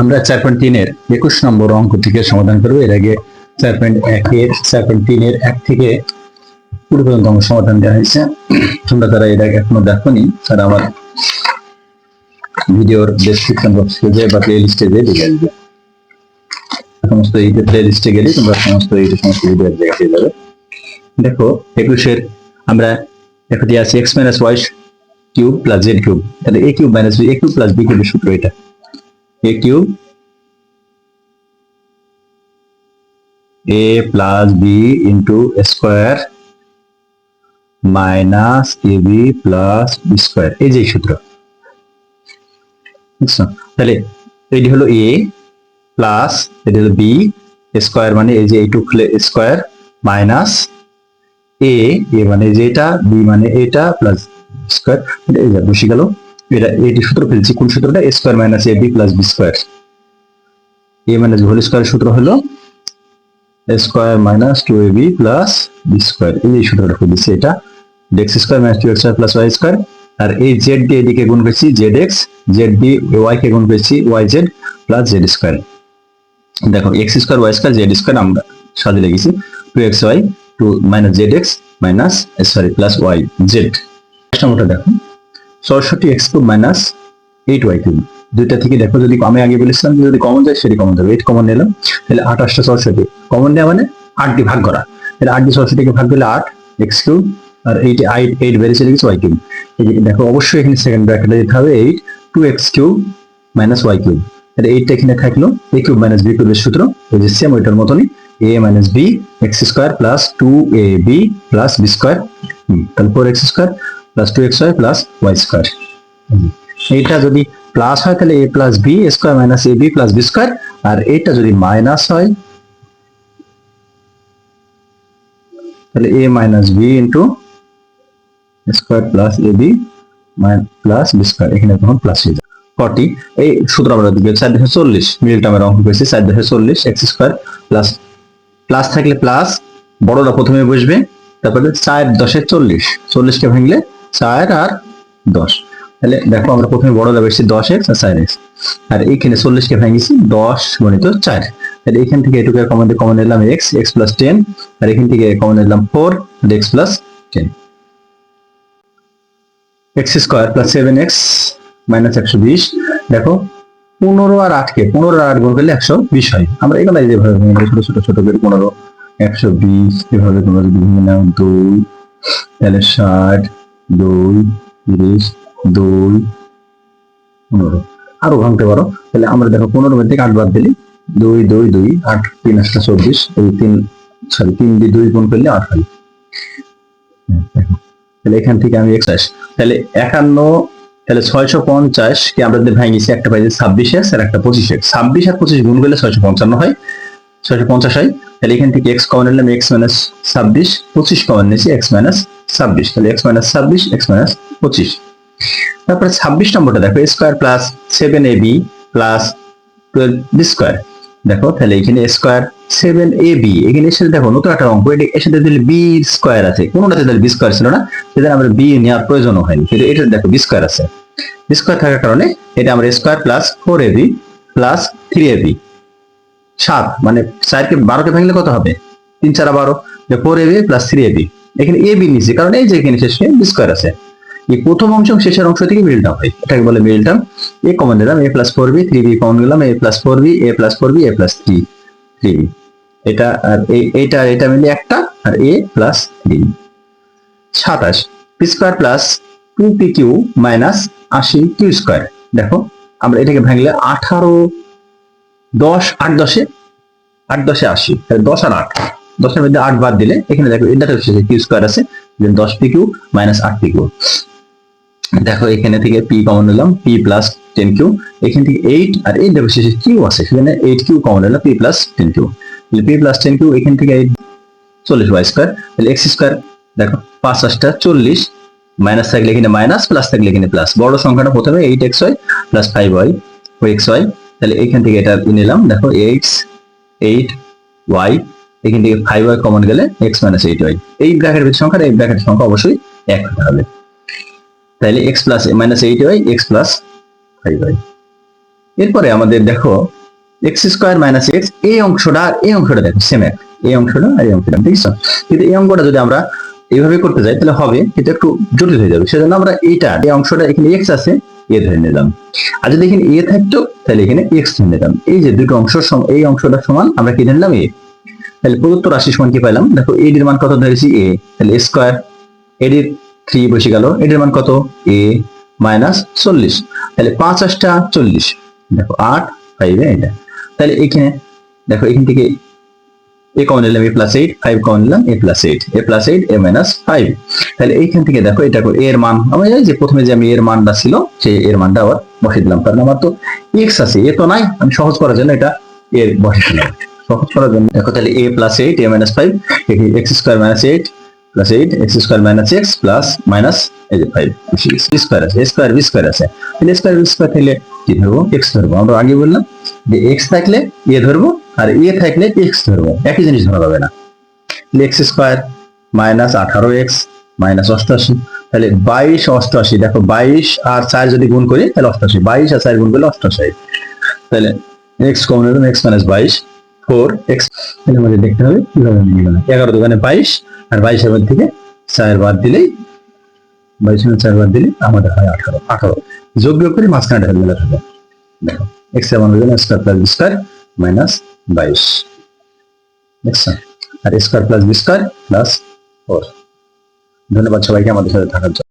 আমরা চার পয়েন্ট তিনের একুশ নম্বর অঙ্ক থেকে সমাধান করব। এর আগে চার পয়েন্ট একের, চার পয়েন্ট তিনের এক থেকে কুড়ি পর্যন্ত অঙ্ক সমাধান দেওয়া হয়েছে। তোমরা তারা এর আগে এখনও দেখোনি তারা আমার ভিডিওর ডেসক্রিপশন বক্সে যে বা প্লে লিস্টে যে দেখে আসবে সমস্ত এই প্লে লিস্টে গেলে তোমরা সমস্ত এই সমস্ত ভিডিও এক জায়গায় পেয়ে যাবে। দেখো, একুশের আমরা দিয়ে আছে X minus Y cube plus Z cube তাহলে A cube minus A cube plus B কিউবের সূত্র এটা। A cube. A plus b into a square minus ab plus b square. এই যে সূত্র। বুঝছ? তাহলে এটি হলো a প্লাস এটি হলো b স্কোয়ার মানে এই যে এইটুক স্কোয়ার মাইনাস a a মানে যে এটা b মানে এটা প্লাস স্কোয়ার গেল। এটা, এটি সূত্র ফেলছি। কোন সূত্রটা? A square minus a b plus b square a minus whole square সূত্র হলো square minus two A B plus B square এই সূত্রটা ফেলেছি এটা। X square minus two X plus Y square আর এই জেড দিয়ে এদিকে গুণ করেছি Z X Z B Y কে গুণ করেছি Y Z plus Z square দেখো X square Y square Z square আমরা সাজে লিখেছি। Two X Y two minus Z X minus sorry plus Y Z নম্বরটা দেখো। Saraswati X cube minus eight Y cube দুইটা থেকে দেখো যদি আমি আগে বলেছিলাম, যদি কমন যায় সেটি কমন যাবে এইট কমন নিলাম, তাহলে আঠাশটা সরস্বতী কমন নেওয়া মানে আট দিয়ে ভাগ করা। তাহলে আট দিয়ে সরস্বতীকে ভাগ দিলে আট এক্স কিউব আর এইট এইট এইট বেড়ে চলে গেছে ওয়াই কিউব দেখো, অবশ্যই এখানে সেকেন্ড ব্র্যাকেটে দিতে হবে। Eight two X cube minus Y cube তাহলে এইটটা এখানে থাকল। এ কিউব মাইনাস বি কিউবের সূত্র ওই যে সেম ওইটার মতনই। A minus B X square plus two A B plus B square তাহলে four X square plus two X Y plus Y square এইটা যদি প্লাস হয়, তাহলে A plus B square minus A B plus B square আর এটা যদি minus হয়, তাহলে A minus B into square plus A B plus B square এখানে তখন প্লাস হয়ে যাবে। ফর্টি এই সূত্র আমরা দিকে চার দেশে চল্লিশ মিডল টার্মের অঙ্ক পেয়েছি চার দেশে চল্লিশ এক্স স্কোয়ার প্লাস প্লাস থাকলে প্লাস বড়রা প্রথমে বসবে, তারপরে চার দশে চল্লিশ, চল্লিশকে ভাঙলে চার আর দশ। তাহলে দেখো আমরা প্রথমে বড়রা বেশি দশ এক্স আর চার এক্স আর এইখানে চল্লিশকে ভাঙিয়েছি, দশ গণিত চার। তাহলে এখান থেকে এটুকু কমন কমন নিলাম এক্স এক্স প্লাস টেন আর এখান থেকে কমন নিলাম ফোর আর X plus ten X square plus seven X minus একশো বিশ। দেখো, পনেরো আর আটকে, পনেরো আর আট গুণ করলে একশো বিশ হয়। আমরা এগুলো যেভাবে ছোট ছোট ছোট করে পনেরো, একশো বিশ, এভাবে তোমরা যদি নাও দুই, তাহলে ষাট দুই, তিরিশ, দুই, পনেরো। আরও ভাঙতে পারো। তাহলে আমরা দেখো পনেরো থেকে আট বাদ দিলে। দুই দুই দুই, আট, তিন, আটটা চব্বিশ। এই তিন সরি তিন দিয়ে দুই গুণ করলে আট হয়। তাহলে এখান থেকে আমি এক্সাইজ তাহলে একান্ন, তাহলে ছয়শো পঞ্চাশ কে আমরা যদি একটা পাইছি ছাব্বিশ এক্স আর একটা পঁচিশ এক্স। ছাব্বিশ আর পঁচিশ গুণ করলে ছয়শো পঞ্চান্ন হয়। ছয়শো পঞ্চাশ হয়। তাহলে এখান থেকে এক্স কমন নিলাম, এক্স মাইনাস ছাব্বিশ, পঁচিশ কমন নিয়েছি, এক্স মাইনাস ছাব্বিশ, তাহলে এক্স মাইনাস ছাব্বিশ এক্স মাইনাস পঁচিশ। তারপরে ছাব্বিশ নম্বরটা দেখো square plus seven A B plus twelve B square দেখো, তাহলে এখানে স্কোয়ার সেভেন এ বি এখানে এসে দেখো নতুন একটা অঙ্ক, এটি এর সাথে দিলে বি স্কোয়ার আছে। কোনোটাতে তাহলে বি স্কোয়ার ছিল না, সেটা আমরা বি নেওয়ার প্রয়োজনও হয়নি, কিন্তু এটা দেখো বি স্কোয়ার আছে। বি স্কোয়ার থাকার কারণে এটা আমরা square plus four A B plus three A B সাত মানে চারকে বারোকে ভাঙলে কত হবে? তিন চার বারো four A B plus three A B এখানে এ বি নিচে কারণ এই যে এখানে শেষে বি স্কোয়ার আছে। এই প্রথম অংশ শেষের অংশ থেকে মিল টার্ম হয়। এটাকে বলে মিল টার্ম এ কমন নিলাম A plus four B three B common নিলাম A plus four B A plus four B A plus three three B এটা আর এইটা এটা মিলে একটা, আর এ প্লাস থ্রি সাতাশ। P square plus two P Q minus আশি কিউ স্কোয়ার দেখো, আমরা এটাকে ভাঙলে আঠারো দশ, আট দশে আট দশে আশি। দশ আর আট। দশের মধ্যে আট বাদ দিলে, এখানে দেখো এটা শেষে কিউ স্কোয়ার আছে দশ পি কিউ মাইনাস আট পি কিউ দেখো এখানে থেকে পি কমন নিলাম পি প্লাস টেন কিউ এখান থেকে এইট আর এই দেখো শেষে কিউ আছে, সেখানে এইট কিউ কমন নিলাম P plus ten Q P plus ten Q এখান থেকে এইট চল্লিশ ওয়াই স্কোয়ার তাহলে এক্স স্কোয়ার দেখো পাঁচ আটটা চল্লিশ মাইনাস থাকলে এখানে মাইনাস প্লাস থাকলে এখানে প্লাস বড় সংখ্যাটা প্রথমে eight x y plus five y ও এক্স ওয়াই তাহলে এখান থেকে এটা নিলাম, দেখো এক্স এইট ওয়াই এখান থেকে ফাইভ ওয়াই কমন গেলে এক্স মাইনাস এইট ওয়াই এই ব্র্যাকেটের সংখ্যা এই ব্র্যাকেটের সংখ্যা অবশ্যই এক হতে হবে। তাহলে x plus minus eight y x plus five y এরপরে আমাদের দেখো এক্স স্কোয়ার মাইনাস এক্স এই অংশটা আর এই অংশটা দেখো সেম এক। এই অংশটা আর এই অংশটা, ঠিক আছে? কিন্তু এই অঙ্কটা যদি আমরা এইভাবে করতে যাই, তাহলে হবে কিন্তু একটু জটিল হয়ে যাবে। সেজন্য আমরা এইটা, এই অংশটা, এখানে এক্স আছে এ ধরে নিলাম। আর যদি এখানে এ থাকতো, তাহলে এখানে এক্স ধরে নিলাম। এই যে দুটো অংশ এই অংশটা সমান, আমরা কি ধরে নিলাম এ তাহলে প্রদত্ত রাশি সমান কি পাইলাম? দেখো এডির মান কত? ধরেছি এ তাহলে স্কোয়ার এডির থ্রি বসে গেল। এডির মান কত? এ মাইনাস চল্লিশ। তাহলে পাঁচ আটটা চল্লিশ। দেখো আট ফাইভ এটা তাহলে এখানে, দেখো এখান থেকে এ কমন নিলাম a plus eight five common নিলাম a plus eight a plus eight a minus five তাহলে এইখান থেকে দেখো এটা এর মান আমি জানি যে প্রথমে যে আমি এর মানটা ছিল, সেই এর মানটা আবার বসিয়ে দিলাম। কারণ আমার তো এক্স আছে এ তো নাই, আমি সহজ করার জন্য এটা এর বসিয়ে দিলাম। সহজ করার জন্য। দেখো তাহলে a plus eight a minus five x square minus eight plus eight x square minus x plus minus এই যে ফাইভ স্কোয়ার আছে স্কোয়ার বি স্কোয়ার আছে। তাহলে স্কোয়ার বি স্কোয়ার থাকলে কি ধরবো? এক্স ধরবো। আমরা আগে বললাম যে এক্স থাকলে এ ধরবো আর এ থাকলে এক্স ধরবো। একই জিনিস ধরা যাবে না। এক্স স্কোয়ার মাইনাস আঠারো এক্স মাইনাস অষ্টআশি তাহলে বাইশ অষ্টআশি দেখো বাইশ আর চার যদি গুণ করি, তাহলে অষ্টআশি বাইশ আর চার গুণ করলে অষ্টআশি তাহলে এক্স কমন এক্স মাইনাস বাইশ। ফোর এক্স তাহলে আমাদের দেখতে হবে কীভাবে মিলে গেল এগারো দোকানে বাইশ, আর বাইশের মধ্যে থেকে চার বাদ দিলেই, বাইশের চার বাদ দিলে আমাদের হয় আঠারো। আঠারো। যোগ বিয়োগ করে মাঝখানে ঢেলে মেলা থাকে দেখো এক্সের মান স্কোয়ার প্লাস স্কোয়ার মাইনাস বাইশ। দেখছ আর square plus b square plus four ধন্যবাদ সবাইকে আমাদের সাথে থাকার জন্য।